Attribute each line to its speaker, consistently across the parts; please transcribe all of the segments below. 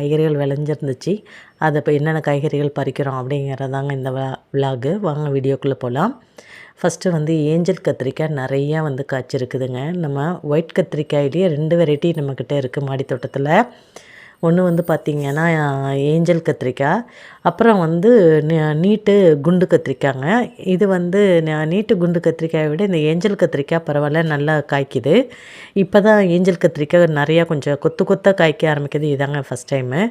Speaker 1: காய்கறிகள் விளைஞ்சிருந்துச்சு. அதை இப்போ என்னென்ன காய்கறிகள் பறிக்கிறோம் அப்படிங்கிறதாங்க இந்த விலாகு வாங்க வீடியோக்குள்ளே போகலாம் ஃபஸ்ட்டு வந்து ஏஞ்சல் கத்திரிக்காய் நிறையா வந்து காய்ச்சிருக்குதுங்க. நம்ம ஒயிட் கத்திரிக்காயிலேயே ரெண்டு வெரைட்டி நம்மக்கிட்ட இருக்குது மாடி தோட்டத்தில் ஒன்று வந்து பார்த்திங்கன்னா ஏஞ்சல் கத்திரிக்காய். அப்புறம் வந்து நீட்டு குண்டு கத்திரிக்காங்க. இது வந்து நீட்டு குண்டு கத்திரிக்காயை விட இந்த ஏஞ்சல் கத்திரிக்காய் பரவாயில்ல நல்லா காய்க்குது. இப்போ தான் ஏஞ்சல் கத்திரிக்காய் நிறையா கொஞ்சம் கொத்து கொத்தாக காய்க்க ஆரம்பிக்குது. இதாங்க ஃபஸ்ட் டைமு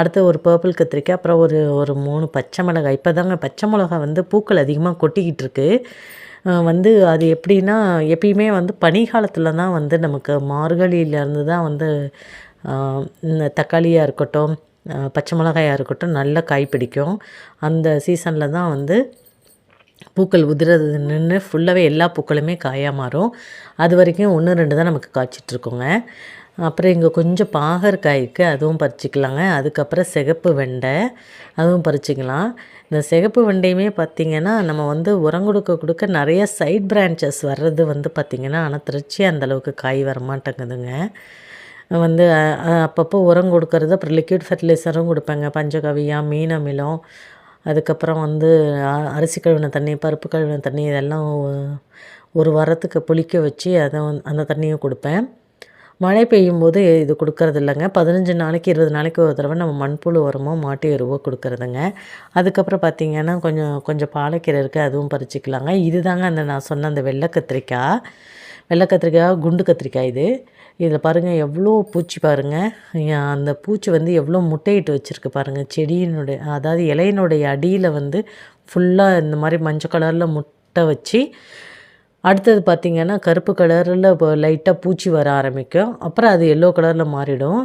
Speaker 1: அடுத்து ஒரு பர்பிள் கத்திரிக்காய் அப்புறம் ஒரு ஒரு மூணு பச்சை மிளகாய். இப்போ தாங்க பச்சை மிளகாய் வந்து பூக்கள் அதிகமாக கொட்டிக்கிட்டு இருக்குது வந்து அது எப்படின்னா எப்பயுமே வந்து பனிகாலத்தில் தான் வந்து நமக்கு மார்கழியிலேருந்து தான் வந்து தக்காளியாக இருக்கட்டும் பச்சை மிளகாயாக இருக்கட்டும் நல்லா காய் பிடிக்கும். அந்த சீசனில் தான் வந்து பூக்கள் உதிரது நின்று ஃபுல்லாகவே எல்லா பூக்களுமே காயாக மாறும். அது வரைக்கும் ஒன்று ரெண்டு தான் நமக்கு காய்ச்சிட்ருக்கோங்க. அப்புறம் இங்கே கொஞ்சம் பாகற்காய் இருக்குது அதுவும் பறிச்சிக்கலாங்க. அதுக்கப்புறம் சிகப்பு வெண்டை அதுவும் பறிச்சிக்கலாம். இந்த சிகப்பு வெண்டையுமே பார்த்திங்கன்னா நம்ம வந்து உரம் கொடுக்க கொடுக்க நிறைய சைட் பிரான்ச்சஸ் வர்றது வந்து பார்த்திங்கன்னா ஆனால் திருச்சி அந்தளவுக்கு காய் வரமாட்டேங்குதுங்க. வந்து அப்பப்போ உரம் கொடுக்கறது அப்புறம் லிக்விட் ஃபெர்டிலைசரும் கொடுப்பேங்க. பஞ்சகவியா மீன் அமிலம் அதுக்கப்புறம் வந்து அரிசி கழுவின தண்ணி பருப்பு கழுவின தண்ணி இதெல்லாம் ஒரு வாரத்துக்கு புளிக்க வச்சு அதை அந்த தண்ணியும் கொடுப்பேன். மழை பெய்யும் போது இது கொடுக்கறது இல்லைங்க பதினஞ்சு நாளைக்கு இருபது நாளைக்கு ஒரு தடவை நம்ம மண்புழு உரமோ மாட்டு எருவோ கொடுக்குறதுங்க. அதுக்கப்புறம் பார்த்திங்கன்னா கொஞ்சம் கொஞ்சம் பாலைக்கீரை இருக்குது அதுவும் பறிச்சிக்கலாங்க. இது தாங்க அந்த நான் சொன்ன அந்த வெள்ளை கத்திரிக்காய் வெள்ளை கத்திரிக்காய் குண்டு கத்திரிக்காய் இது. இதில் பாருங்கள் எவ்வளோ பூச்சி பாருங்கள் அந்த பூச்சி வந்து எவ்வளோ முட்டையிட்டு வச்சுருக்கு பாருங்கள் செடியினுடைய அதாவது இலையினுடைய அடியில் வந்து ஃபுல்லாக இந்த மாதிரி மஞ்சள் கலரில் முட்டை வச்சு அடுத்தது பார்த்திங்கன்னா கருப்பு கலரில் இப்போ லைட்டாக பூச்சி வர ஆரம்பிக்கும். அப்புறம் அது எல்லோ கலரில் மாறிடும்.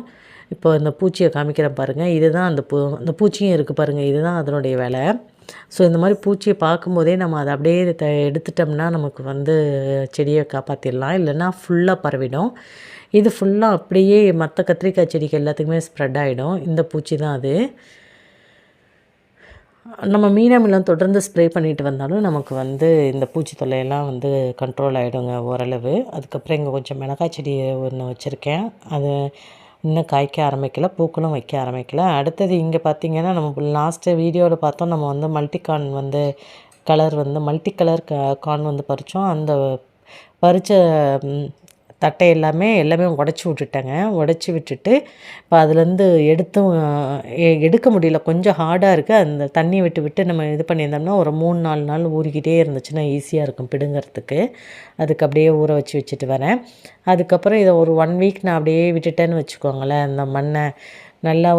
Speaker 1: இப்போ இந்த பூச்சியை காமிக்கிறேன் பாருங்கள் இதுதான் அந்த பூ அந்த பூச்சியும் இருக்குது பாருங்கள் இதுதான் அதனுடைய வேலை. ஸோ இந்த மாதிரி பூச்சியை பார்க்கும்போதே நம்ம அதை அப்படியே த எடுத்துட்டோம்னா நமக்கு வந்து செடியை காப்பாற்றிடலாம் இல்லைன்னா ஃபுல்லாக பரவிடும். இது ஃபுல்லாக அப்படியே மற்ற கத்திரிக்காய் செடிக்கு எல்லாத்துக்குமே ஸ்ப்ரெட் ஆகிடும் இந்த பூச்சி தான் அது. நம்ம மீனாமிலாம் தொடர்ந்து ஸ்ப்ரே பண்ணிட்டு வந்தாலும் நமக்கு வந்து இந்த பூச்சி தொல்லையெல்லாம் வந்து கண்ட்ரோல் ஆகிடுங்க ஓரளவு. அதுக்கப்புறம் இங்கே கொஞ்சம் மிளகாய் செடி ஒன்று வச்சுருக்கேன். அது இன்னும் காய்க்க ஆரம்பிக்கல பூக்களும் வைக்க ஆரம்பிக்கல. அடுத்தது இங்கே பார்த்திங்கன்னா நம்ம லாஸ்ட்டு வீடியோவில் பார்த்தோம் நம்ம வந்து மல்டிகான் வந்து கலர் வந்து மல்டி கலர் க கான் வந்து பறித்தோம் அந்த பறித்த தட்டை எல்லாமே எல்லாமே உடச்சி விட்டுட்டேங்க. உடச்சி விட்டுட்டு இப்போ அதுலேருந்து எடுத்தும் எடுக்க முடியல. கொஞ்சம் ஹார்டாக இருக்குது அந்த தண்ணி விட்டு விட்டு நம்ம இது பண்ணியிருந்தோம்னா ஒரு மூணு நாலு நாள் ஊறிக்கிட்டே இருந்துச்சுன்னா ஈஸியாக இருக்கும் பிடுங்கிறதுக்கு. அதுக்கு அப்படியே ஊற வச்சு வச்சுட்டு வரேன். அதுக்கப்புறம் இதை ஒரு ஒன் வீக் நான் அப்படியே விட்டுட்டேன்னு வச்சுக்கோங்களேன். அந்த மண்ணை நல்லா